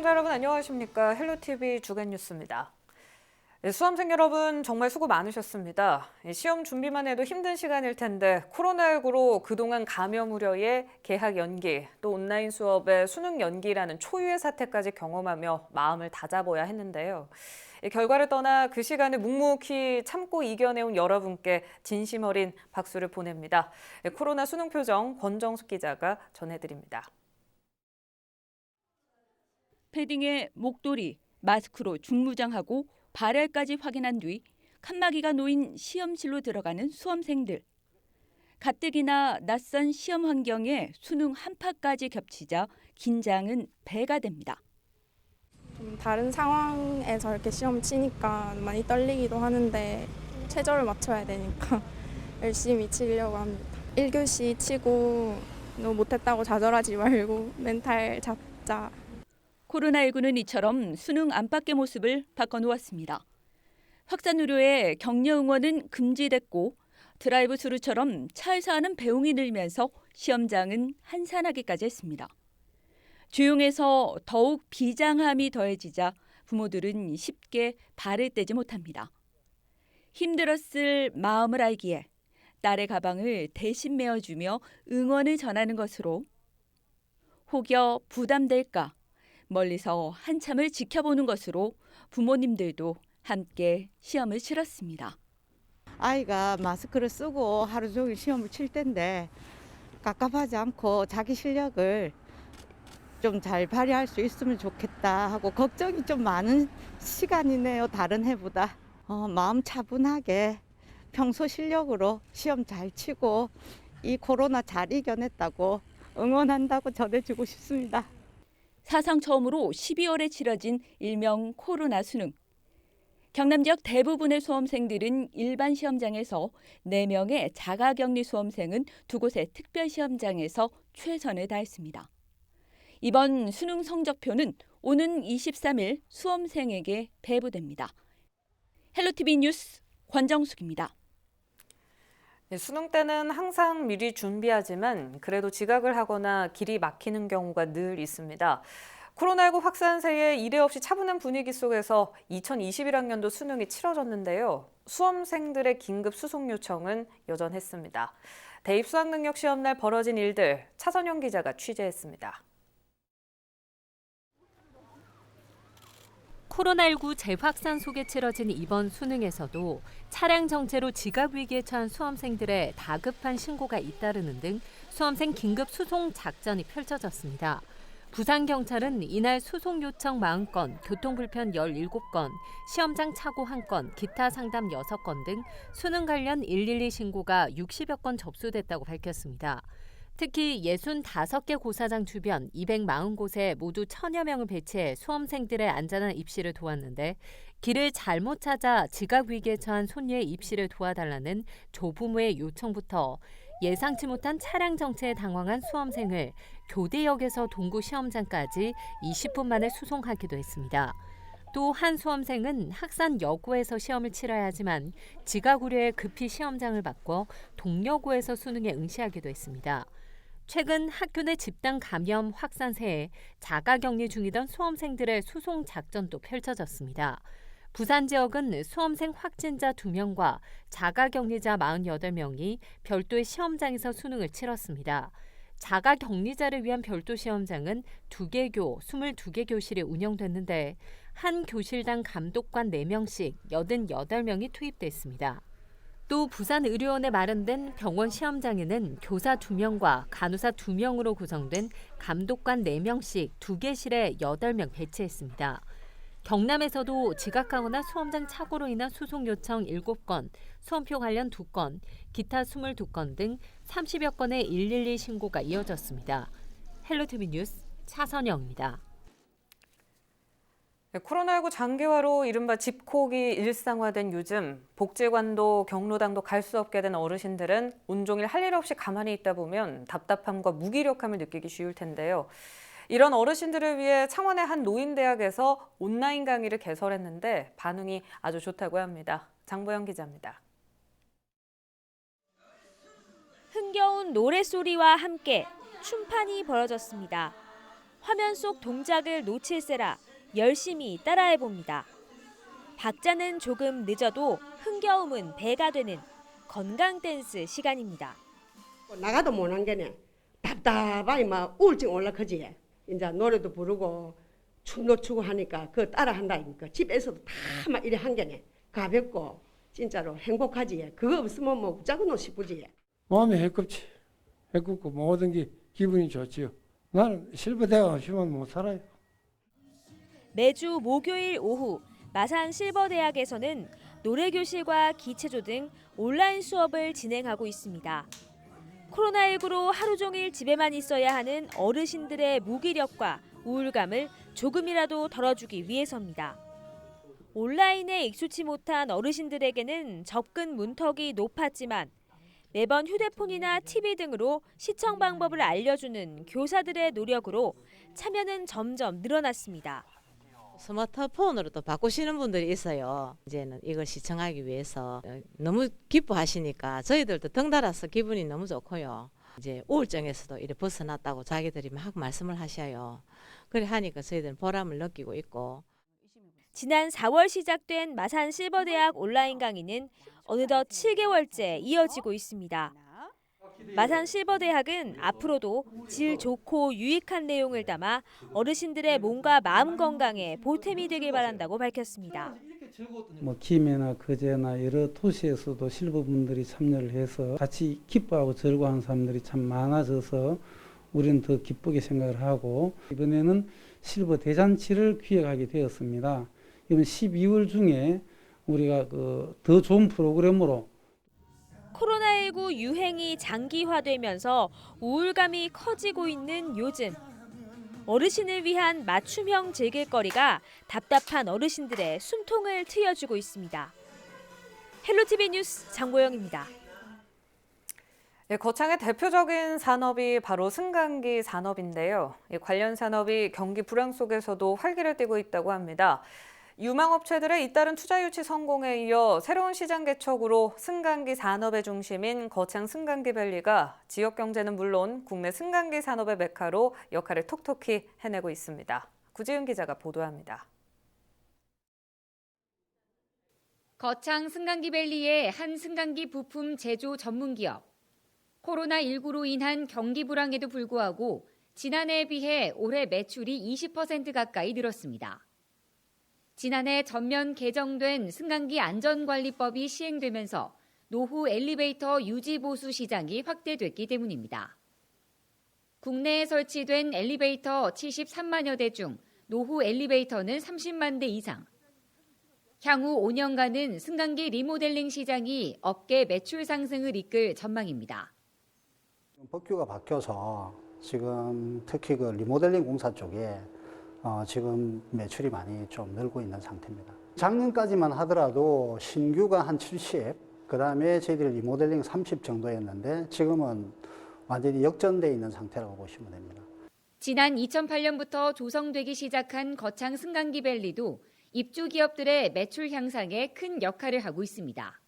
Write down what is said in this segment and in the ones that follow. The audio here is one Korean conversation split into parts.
시청자 여러분 안녕하십니까 헬로티비 주간 뉴스입니다. 네, 수험생 여러분 정말 수고 많으셨습니다. 예, 시험 준비만 해도 힘든 시간일 텐데 코로나19로 그동안 감염 우려에 개학 연기 또 온라인 수업의 수능 연기라는 초유의 사태까지 경험하며 마음을 다잡아야 했는데요. 이 결과를 떠나 그 시간을 묵묵히 참고 이겨내온 여러분께 진심 어린 박수를 보냅니다. 예, 코로나 수능 표정 권정숙 기자가 전해드립니다. 패딩에 목도리, 마스크로 중무장하고 발열까지 확인한 뒤 칸막이가 놓인 시험실로 들어가는 수험생들. 가뜩이나 낯선 시험 환경에 수능 한파까지 겹치자 긴장은 배가 됩니다. 좀 다른 상황에서 이렇게 시험 치니까 많이 떨리기도 하는데 최저를 맞춰야 되니까 열심히 치려고 합니다. 1교시 치고 너무 못했다고 좌절하지 말고 멘탈 잡자. 코로나19는 이처럼 수능 안팎의 모습을 바꿔놓았습니다. 확산 우려에 격려 응원은 금지됐고 드라이브 스루처럼 차에서 하는 배웅이 늘면서 시험장은 한산하기까지 했습니다. 조용해서 더욱 비장함이 더해지자 부모들은 쉽게 발을 떼지 못합니다. 힘들었을 마음을 알기에 딸의 가방을 대신 메어주며 응원을 전하는 것으로 혹여 부담될까 멀리서 한참을 지켜보는 것으로 부모님들도 함께 시험을 치렀습니다. 아이가 마스크를 쓰고 하루 종일 시험을 칠 텐데 갑갑하지 않고 자기 실력을 좀 잘 발휘할 수 있으면 좋겠다 하고 걱정이 좀 많은 시간이네요. 다른 해보다. 어, 마음 차분하게 평소 실력으로 시험 잘 치고 이 코로나 잘 이겨냈다고 응원한다고 전해주고 싶습니다. 사상 처음으로 12월에 치러진 일명 코로나 수능. 경남 지역 대부분의 수험생들은 일반 시험장에서 4명의 자가격리 수험생은 두 곳의 특별 시험장에서 최선을 다했습니다. 이번 수능 성적표는 오는 23일 수험생에게 배부됩니다. 헬로티비 뉴스 권정숙입니다. 네, 수능 때는 항상 미리 준비하지만 그래도 지각을 하거나 길이 막히는 경우가 늘 있습니다. 코로나19 확산세에 이례 없이 차분한 분위기 속에서 2021학년도 수능이 치러졌는데요. 수험생들의 긴급 수송 요청은 여전했습니다. 대입 수학능력 시험 날 벌어진 일들 차선영 기자가 취재했습니다. 코로나19 재확산 속에 치러진 이번 수능에서도 차량 정체로 지각 위기에 처한 수험생들의 다급한 신고가 잇따르는 등 수험생 긴급 수송 작전이 펼쳐졌습니다. 부산 경찰은 이날 수송 요청 40건, 교통 불편 17건, 시험장 착오 1건, 기타 상담 6건 등 수능 관련 112 신고가 60여 건 접수됐다고 밝혔습니다. 특히 65개 고사장 주변 240곳에 모두 천여 명을 배치해 수험생들의 안전한 입시를 도왔는데 길을 잘못 찾아 지각 위기에 처한 손녀의 입시를 도와달라는 조부모의 요청부터 예상치 못한 차량 정체에 당황한 수험생을 교대역에서 동구 시험장까지 20분 만에 수송하기도 했습니다. 또 한 수험생은 학산 여고에서 시험을 치러야 하지만 지각 우려에 급히 시험장을 바꿔 동여고에서 수능에 응시하기도 했습니다. 최근 학교 내 집단 감염 확산세에 자가 격리 중이던 수험생들의 수송 작전도 펼쳐졌습니다. 부산 지역은 수험생 확진자 2명과 자가 격리자 48명이 별도의 시험장에서 수능을 치렀습니다. 자가 격리자를 위한 별도 시험장은 2개 교, 22개 교실이 운영됐는데 한 교실당 감독관 4명씩 88명이 투입됐습니다. 또 부산의료원에 마련된 병원 시험장에는 교사 2명과 간호사 2명으로 구성된 감독관 4명씩 2개 실에 8명 배치했습니다. 경남에서도 지각하거나 수험장 착오로 인한 수송 요청 7건, 수험표 관련 2건, 기타 22건 등 30여 건의 112 신고가 이어졌습니다. 헬로티비 뉴스 차선영입니다. 네, 코로나19 장기화로 이른바 집콕이 일상화된 요즘 복지관도 경로당도 갈 수 없게 된 어르신들은 온종일 할 일 없이 가만히 있다 보면 답답함과 무기력함을 느끼기 쉬울 텐데요. 이런 어르신들을 위해 창원의 한 노인대학에서 온라인 강의를 개설했는데 반응이 아주 좋다고 합니다. 장보영 기자입니다. 흥겨운 노랫소리와 함께 춤판이 벌어졌습니다. 화면 속 동작을 놓칠세라 열심히 따라해 봅니다. 박자는 조금 늦어도 흥겨움은 배가 되는 건강 댄스 시간입니다. 나가도 못한 게네 답답하니 막 우울증 올라크지 이제 노래도 부르고 춤도 추고 하니까 그 따라 한다 니까 집에서도 다 막 이래 한 게네 가볍고 진짜로 행복하지 그거 없으면 뭐 웃자고노 싶으지 마음이 해롭지. 해롭고 모든 게 기분이 좋지요. 나는 실버대가 없으면 못 살아요. 매주 목요일 오후 마산 실버대학에서는 노래교실과 기체조 등 온라인 수업을 진행하고 있습니다. 코로나19로 하루 종일 집에만 있어야 하는 어르신들의 무기력과 우울감을 조금이라도 덜어주기 위해서입니다. 온라인에 익숙치 못한 어르신들에게는 접근 문턱이 높았지만 매번 휴대폰이나 TV 등으로 시청 방법을 알려주는 교사들의 노력으로 참여는 점점 늘어났습니다. 스마트폰으로도 바꾸시는 분들이 있어요. 이제는 이걸 시청하기 위해서 어, 너무 기뻐하시니까 저희들도 덩달아서 기분이 너무 좋고요. 이제 우울증에서도 이렇게 벗어났다고 자기들이 막 말씀을 하셔요. 그래 하니까 저희들은 보람을 느끼고 있고 지난 4월 시작된 마산 실버대학 온라인 강의는 어느덧 7개월째 이어지고 있습니다. 마산 실버대학은 앞으로도 질 좋고 유익한 내용을 담아 어르신들의 몸과 마음 건강에 보탬이 되길 바란다고 밝혔습니다. 뭐 김해나 거제나 여러 도시에서도 실버분들이 참여를 해서 같이 기뻐하고 즐거워하는 사람들이 참 많아져서 우리는 더 기쁘게 생각을 하고 이번에는 실버 대잔치를 기획하게 되었습니다. 이번 12월 중에 우리가 그 더 좋은 프로그램으로 코로나19 유행이 장기화되면서 우울감이 커지고 있는 요즘 어르신을 위한 맞춤형 즐길거리가 답답한 어르신들의 숨통을 트여주고 있습니다. 헬로티비 뉴스 장보영입니다. 예, 거창의 대표적인 산업이 바로 승강기 산업인데요. 이 관련 산업이 경기 불황 속에서도 활기를 띠고 있다고 합니다. 유망업체들의 잇따른 투자 유치 성공에 이어 새로운 시장 개척으로 승강기 산업의 중심인 거창 승강기 밸리가 지역 경제는 물론 국내 승강기 산업의 메카로 역할을 톡톡히 해내고 있습니다. 구지은 기자가 보도합니다. 거창 승강기밸리의 한 승강기 부품 제조 전문기업. 코로나19로 인한 경기 불황에도 불구하고 지난해에 비해 올해 매출이 20% 가까이 늘었습니다. 지난해 전면 개정된 승강기 안전관리법이 시행되면서 노후 엘리베이터 유지 보수 시장이 확대됐기 때문입니다. 국내에 설치된 엘리베이터 73만여 대 중 노후 엘리베이터는 30만 대 이상. 향후 5년간은 승강기 리모델링 시장이 업계 매출 상승을 이끌 전망입니다. 법규가 바뀌어서 지금 특히 그 리모델링 공사 쪽에 어, 지금 매출이 많이 좀 늘고 있는 상태입니다. 작년까지만 하더라도 신규가 한 70, 그 다음에 저희들이 리모델링 30 정도였는데 지금은 완전히 역전돼 있는 상태라고 보시면 됩니다. 지난 2008년부터 조성되기 시작한 거창 승강기 밸리도 입주 기업들의 매출 향상에 큰 역할을 하고 있습니다.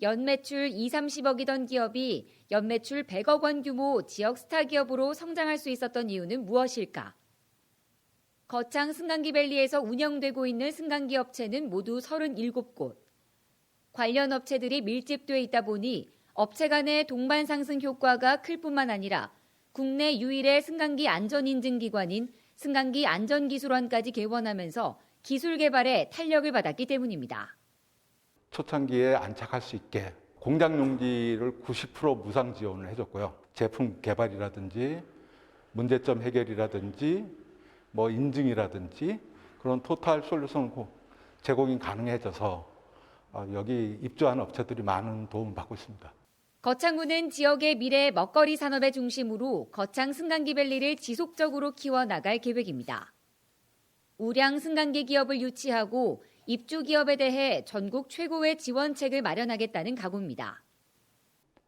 연매출 2, 30억이던 기업이 연매출 100억 원 규모 지역 스타 기업으로 성장할 수 있었던 이유는 무엇일까? 거창 승강기밸리에서 운영되고 있는 승강기 업체는 모두 37곳. 관련 업체들이 밀집돼 있다 보니 업체 간의 동반 상승 효과가 클 뿐만 아니라 국내 유일의 승강기 안전인증기관인 승강기 안전기술원까지 개원하면서 기술 개발에 탄력을 받았기 때문입니다. 초창기에 안착할 수 있게 공장 용지를 90% 무상 지원을 해줬고요. 제품 개발이라든지 문제점 해결이라든지 뭐 인증이라든지 그런 토탈 솔루션 제공이 가능해져서 어, 여기 입주한 업체들이 많은 도움을 받고 있습니다. 거창구는 지역의 미래 먹거리 산업의 중심으로 거창 승강기밸리를 지속적으로 키워나갈 계획입니다. 우량 승강기 기업을 유치하고 입주 기업에 대해 전국 최고의 지원책을 마련하겠다는 각오입니다.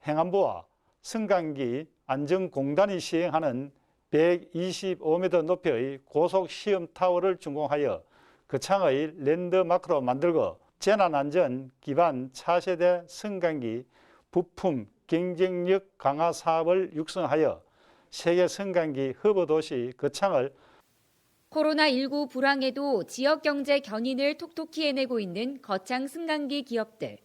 행안부와 승강기 안전공단이 시행하는 125m 높이의 고속 시험 타워를 준공하여 거창의 랜드마크로 만들고 재난안전 기반 차세대 승강기 부품 경쟁력 강화 사업을 육성하여 세계 승강기 허브 도시 거창을 코로나19 불황에도 지역 경제 견인을 톡톡히 해내고 있는 거창 승강기 기업들.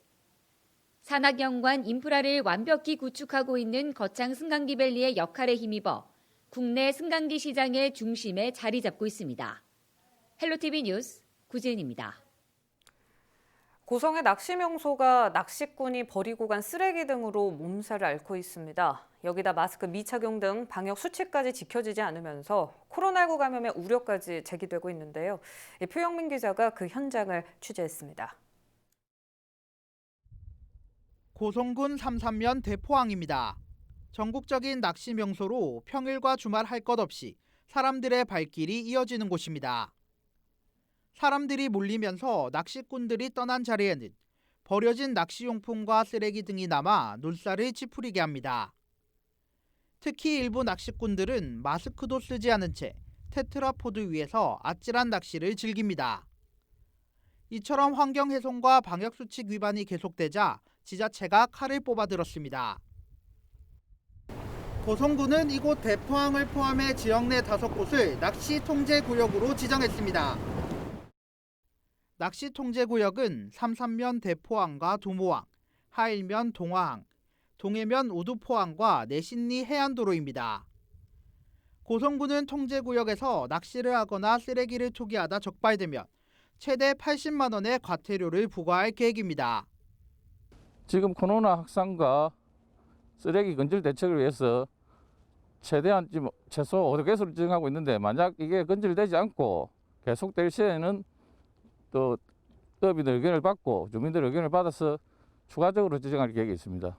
산학연관 인프라를 완벽히 구축하고 있는 거창 승강기밸리의 역할에 힘입어 국내 승강기 시장의 중심에 자리 잡고 있습니다. 헬로티비 뉴스 구지은입니다. 고성의 낚시 명소가 낚시꾼이 버리고 간 쓰레기 등으로 몸살을 앓고 있습니다. 여기다 마스크 미착용 등 방역 수칙까지 지켜지지 않으면서 코로나19 감염의 우려까지 제기되고 있는데요. 이 표영민 기자가 그 현장을 취재했습니다. 고성군 삼산면 대포항입니다. 전국적인 낚시 명소로 평일과 주말 할 것 없이 사람들의 발길이 이어지는 곳입니다. 사람들이 몰리면서 낚시꾼들이 떠난 자리에는 버려진 낚시용품과 쓰레기 등이 남아 눈살을 찌푸리게 합니다. 특히 일부 낚시꾼들은 마스크도 쓰지 않은 채 테트라포드 위에서 아찔한 낚시를 즐깁니다. 이처럼 환경 훼손과 방역 수칙 위반이 계속되자 지자체가 칼을 뽑아들었습니다. 고성군은 이곳 대포항을 포함해 지역 내 다섯 곳을 낚시 통제 구역으로 지정했습니다. 낚시 통제 구역은 삼산면 대포항과 도모항, 하일면 동화항, 동해면 우두포항과 내신리 해안도로입니다. 고성군은 통제 구역에서 낚시를 하거나 쓰레기를 투기하다 적발되면 최대 80만 원의 과태료를 부과할 계획입니다. 지금 코로나 확산과 쓰레기 건질 대책을 위해서 최대한 지금 최소 5개소를 지정하고 있는데 만약 이게 건질되지 않고 계속될 시에는 또 업인들 의견을 받고 주민들 의견을 받아서 추가적으로 지정할 계획이 있습니다.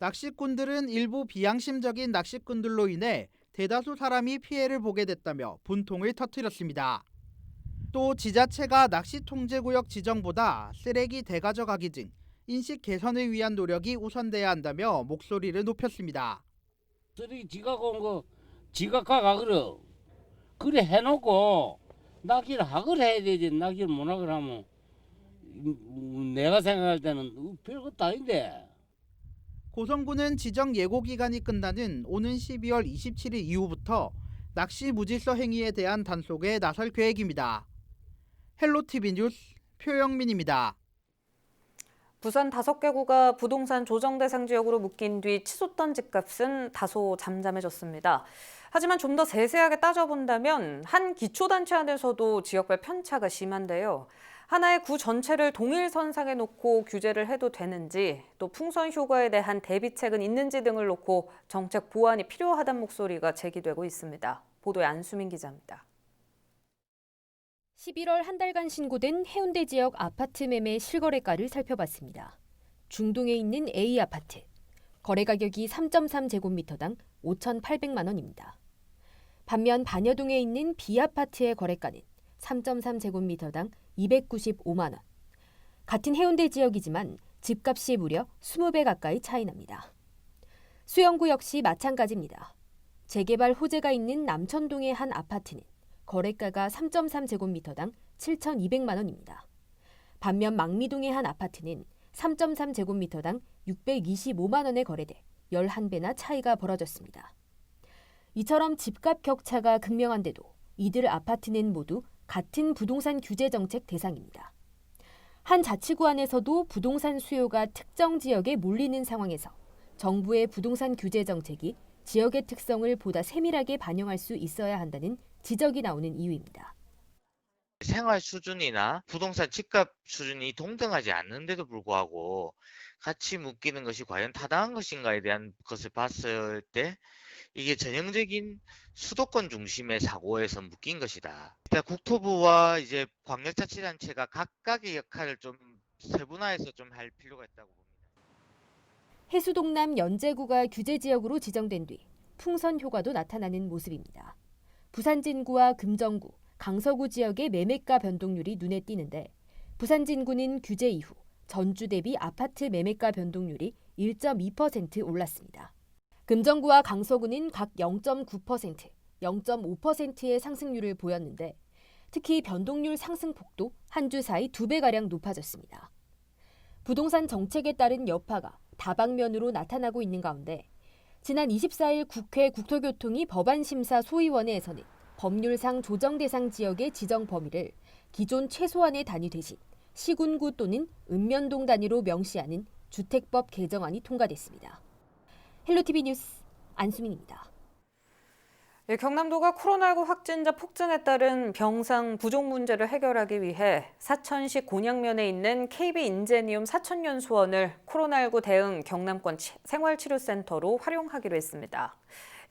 낚시꾼들은 일부 비양심적인 낚시꾼들로 인해 대다수 사람이 피해를 보게 됐다며 분통을 터뜨렸습니다. 또 지자체가 낚시 통제구역 지정보다 쓰레기 대가져가기 등 인식 개선을 위한 노력이 우선돼야 한다며 목소리를 높였습니다. 쓰레기 지각 온거 지각 가 가그러 그래 해놓고 낚시를 하걸 해야 되지 낚시를 못 하걸 하면 음, 내가 생각할 때는 별것도 아닌데 고성군은 지정 예고 기간이 끝나는 오는 12월 27일 이후부터 낚시 무질서 행위에 대한 단속에 나설 계획입니다. 헬로티비 뉴스 표영민입니다. 부산 다섯 개 구가 부동산 조정 대상 지역으로 묶인 뒤 치솟던 집값은 다소 잠잠해졌습니다. 하지만 좀 더 세세하게 따져본다면 한 기초단체 안에서도 지역별 편차가 심한데요. 하나의 구 전체를 동일선상에 놓고 규제를 해도 되는지 또 풍선 효과에 대한 대비책은 있는지 등을 놓고 정책 보완이 필요하다는 목소리가 제기되고 있습니다. 보도에 안수민 기자입니다. 11월 한 달간 신고된 해운대 지역 아파트 매매 실거래가를 살펴봤습니다. 중동에 있는 A 아파트. 거래 가격이 3.3제곱미터당 5,800만 원입니다. 반면 반여동에 있는 B 아파트의 거래가는 3.3제곱미터당 295만 원. 같은 해운대 지역이지만 집값이 무려 20배 가까이 차이 납니다. 수영구 역시 마찬가지입니다. 재개발 호재가 있는 남천동의 한 아파트는 거래가가 3.3제곱미터당 7,200만 원입니다. 반면 망미동의 한 아파트는 3.3제곱미터당 625만 원에 거래돼 11배나 차이가 벌어졌습니다. 이처럼 집값 격차가 극명한데도 이들 아파트는 모두 같은 부동산 규제 정책 대상입니다. 한 자치구 안에서도 부동산 수요가 특정 지역에 몰리는 상황에서 정부의 부동산 규제 정책이 지역의 특성을 보다 세밀하게 반영할 수 있어야 한다는 지적이 나오는 이유입니다. 생활 수준이나 부동산 집값 수준이 동등하지 않는데도 불구하고 같이 묶이는 것이 과연 타당한 것인가에 대한 것을 봤을 때 이게 전형적인 수도권 중심의 사고에서 묶인 것이다. 일단 국토부와 이제 광역자치단체가 각각의 역할을 좀 세분화해서 좀 할 필요가 있다고 봅니다. 해수동남 연제구가 규제 지역으로 지정된 뒤 풍선 효과도 나타나는 모습입니다. 부산 진구와 금정구, 강서구 지역의 매매가 변동률이 눈에 띄는데 부산 진구는 규제 이후 전주 대비 아파트 매매가 변동률이 1.2% 올랐습니다. 금정구와 강서구는 각 0.9%, 0.5%의 상승률을 보였는데 특히 변동률 상승폭도 한 주 사이 두 배가량 높아졌습니다. 부동산 정책에 따른 여파가 다방면으로 나타나고 있는 가운데 지난 24일 국회 국토교통위 법안심사 소위원회에서는 법률상 조정 대상 지역의 지정 범위를 기존 최소한의 단위 대신 시군구 또는 읍면동 단위로 명시하는 주택법 개정안이 통과됐습니다. 헬로티비 뉴스 안수민입니다. 예, 경남도가 코로나19 확진자 폭증에 따른 병상 부족 문제를 해결하기 위해 사천시 곤양면에 있는 KB 인제니움 사천연수원을 코로나19 대응 경남권 치- 생활치료센터로 활용하기로 했습니다.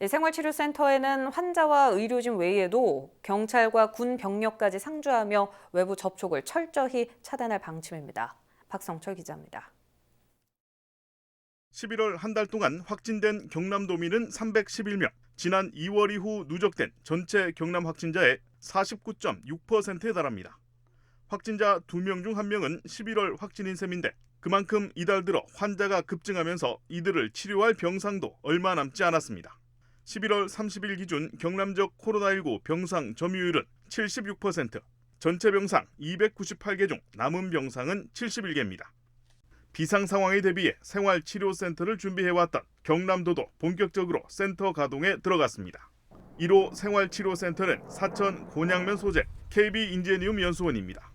이 생활치료센터에는 환자와 의료진 외에도 경찰과 군 병력까지 상주하며 외부 접촉을 철저히 차단할 방침입니다. 박성철 기자입니다. 11월 한 달 동안 확진된 경남도민은 311명. 지난 2월 이후 누적된 전체 경남 확진자의 49.6%에 달합니다. 확진자 2명 중 1명은 11월 확진인 셈인데 그만큼 이달 들어 환자가 급증하면서 이들을 치료할 병상도 얼마 남지 않았습니다. 11월 30일 기준 경남적 코로나19 병상 점유율은 76%, 전체 병상 298개 중 남은 병상은 71개입니다. 비상 상황에 대비해 생활치료센터를 준비해왔던 경남도도 본격적으로 센터 가동에 들어갔습니다. 1호 생활치료센터는 사천 곤양면 소재 KB 인제니움 연수원입니다.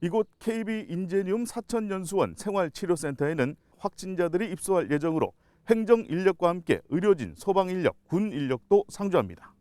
이곳 KB 인제니움 사천 연수원 생활치료센터에는 확진자들이 입소할 예정으로 행정 인력과 함께 의료진, 소방 인력, 군 인력도 상주합니다.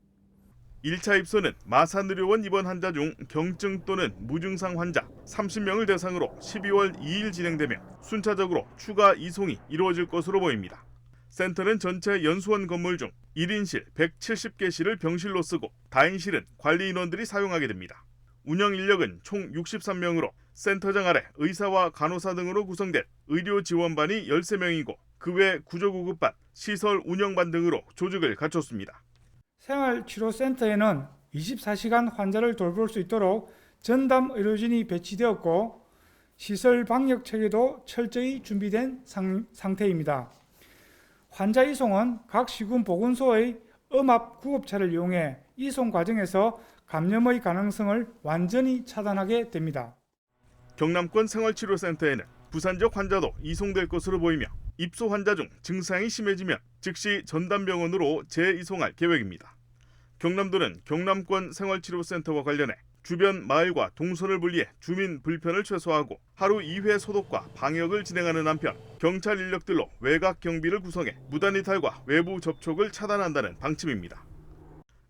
1차 입소는 마산의료원 입원 환자 중 경증 또는 무증상 환자 30명을 대상으로 12월 2일 진행되며 순차적으로 추가 이송이 이루어질 것으로 보입니다. 센터는 전체 연수원 건물 중 1인실 170개실을 병실로 쓰고 다인실은 관리 인원들이 사용하게 됩니다. 운영 인력은 총 63명으로 센터장 아래 의사와 간호사 등으로 구성된 의료 지원반이 13명이고 그 외 구조구급반, 시설 운영반 등으로 조직을 갖췄습니다. 생활치료센터에는 24시간 환자를 돌볼 수 있도록 전담 의료진이 배치되었고 시설 방역 체계도 철저히 준비된 상, 상태입니다. 환자 이송은 각 시군 보건소의 음압 구급차를 이용해 이송 과정에서 감염의 가능성을 완전히 차단하게 됩니다. 경남권 생활치료센터에는 부산 적 환자도 이송될 것으로 보이며 입소 환자 중 증상이 심해지면 즉시 전담병원으로 재이송할 계획입니다. 경남도는 경남권 생활치료센터와 관련해 주변 마을과 동선을 분리해 주민 불편을 최소화하고 하루 2회 소독과 방역을 진행하는 한편 경찰 인력들로 외곽 경비를 구성해 무단 이탈과 외부 접촉을 차단한다는 방침입니다.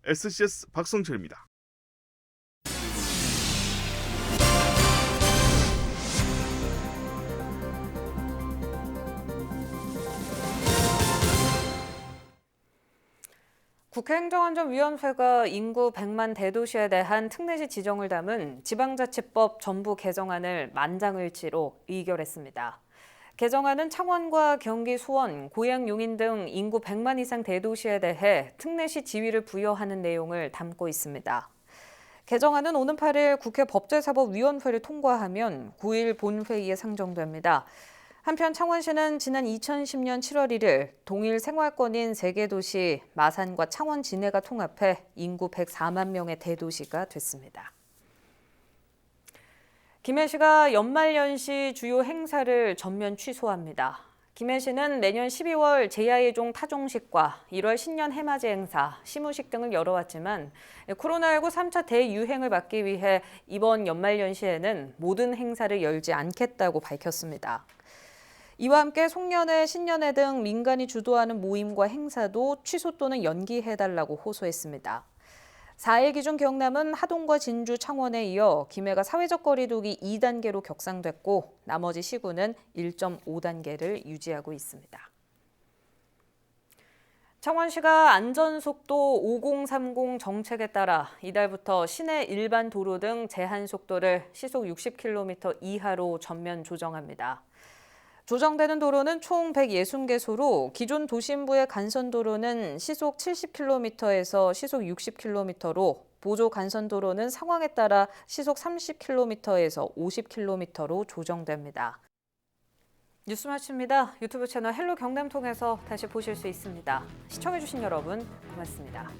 SCS 박성철입니다. 국회 행정안전위원회가 인구 100만 대도시에 대한 특례시 지정을 담은 지방자치법 전부 개정안을 만장일치로 의결했습니다. 개정안은 창원과 경기 수원, 고양 용인 등 인구 100만 이상 대도시에 대해 특례시 지위를 부여하는 내용을 담고 있습니다. 개정안은 오는 8일 국회 법제사법위원회를 통과하면 9일 본회의에 상정됩니다. 한편 창원시는 지난 2010년 7월 1일 동일 생활권인 세개 도시 마산과 창원 진해가 통합해 인구 104만 명의 대도시가 됐습니다. 김해 시가 연말연시 주요 행사를 전면 취소합니다. 김해 시는 내년 12월 제야의종 타종식과 1월 신년 해맞이 행사, 시무식 등을 열어왔지만 코로나19 3차 대유행을 막기 위해 이번 연말연시에는 모든 행사를 열지 않겠다고 밝혔습니다. 이와 함께 송년회, 신년회 등 민간이 주도하는 모임과 행사도 취소 또는 연기해달라고 호소했습니다. 4일 기준 경남은 하동과 진주, 창원에 이어 김해가 사회적 거리두기 2단계로 격상됐고 나머지 시군은 1.5단계를 유지하고 있습니다. 창원시가 안전속도 5030 정책에 따라 이달부터 시내 일반 도로 등 제한 속도를 시속 60km 이하로 전면 조정합니다. 조정되는 도로는 총 160개소로 기존 도심부의 간선 도로는 시속 70km에서 시속 60km로 보조 간선 도로는 상황에 따라 시속 30km에서 50km로 조정됩니다. 뉴스 마칩니다. 유튜브 채널 헬로 경남 통해서 다시 보실 수 있습니다. 시청해주신 여러분 고맙습니다.